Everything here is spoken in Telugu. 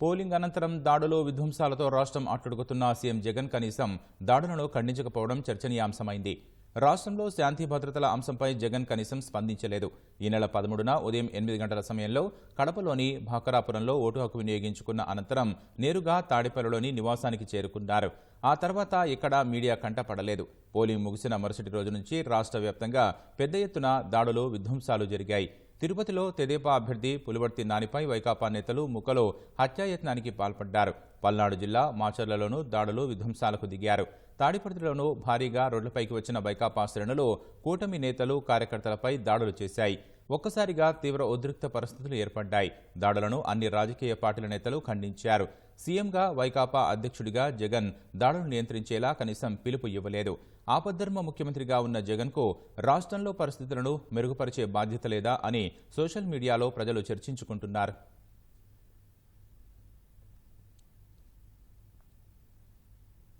పోలింగ్ అనంతరం దాడులు విధ్వంసాలతో రాష్ట్రం అట్టుడుగుతున్న సీఎం జగన్ కనీసం దాడులను ఖండించకపోవడం చర్చనీయాంశమైంది. రాష్ట్రంలో శాంతి భద్రతల అంశంపై జగన్ కనీసం స్పందించలేదు. ఈ నెల పదమూడున ఉదయం ఎనిమిది గంటల సమయంలో కడపలోని భాకరాపురంలో ఓటు హక్కు వినియోగించుకున్న అనంతరం నేరుగా తాడేపల్లిలోని నివాసానికి చేరుకున్నారు. ఆ తర్వాత ఇక్కడ మీడియా కంటపడలేదు పోలింగ్ ముగిసిన మరుసటి రోజు నుంచి రాష్ట్ర వ్యాప్తంగా పెద్ద ఎత్తున దాడులు విధ్వంసాలు జరిగాయి. తిరుపతిలో తెదేపా అభ్యర్థి పులివర్తి నానిపై వైకాపా నేతలు ముఖలో హత్యాయత్నానికి పాల్పడ్డారు. పల్నాడు జిల్లా మాచర్లలోనూ దాడులు విధ్వంసాలకు దిగారు. తాడిపత్రిలోనూ భారీగా రోడ్లపైకి వచ్చిన వైకాపా శ్రేణులు కూటమి నేతలు కార్యకర్తలపై దాడులు చేశాయి. ఒక్కసారిగా తీవ్ర ఉద్రిక్త పరిస్థితులు ఏర్పడ్డాయి. దాడులను అన్ని రాజకీయ పార్టీల నేతలు ఖండించారు. సీఎంగా వైకాపా అధ్యక్షుడిగా జగన్ దాడులు నియంత్రించేలా కనీసం పిలుపు ఇవ్వలేదు. ఆపద్ధర్మ ముఖ్యమంత్రిగా ఉన్న జగన్కు రాష్ట్రంలో పరిస్థితులను మెరుగుపరిచే బాధ్యత లేదా అని సోషల్ మీడియాలో ప్రజలు చర్చించుకుంటున్నారు.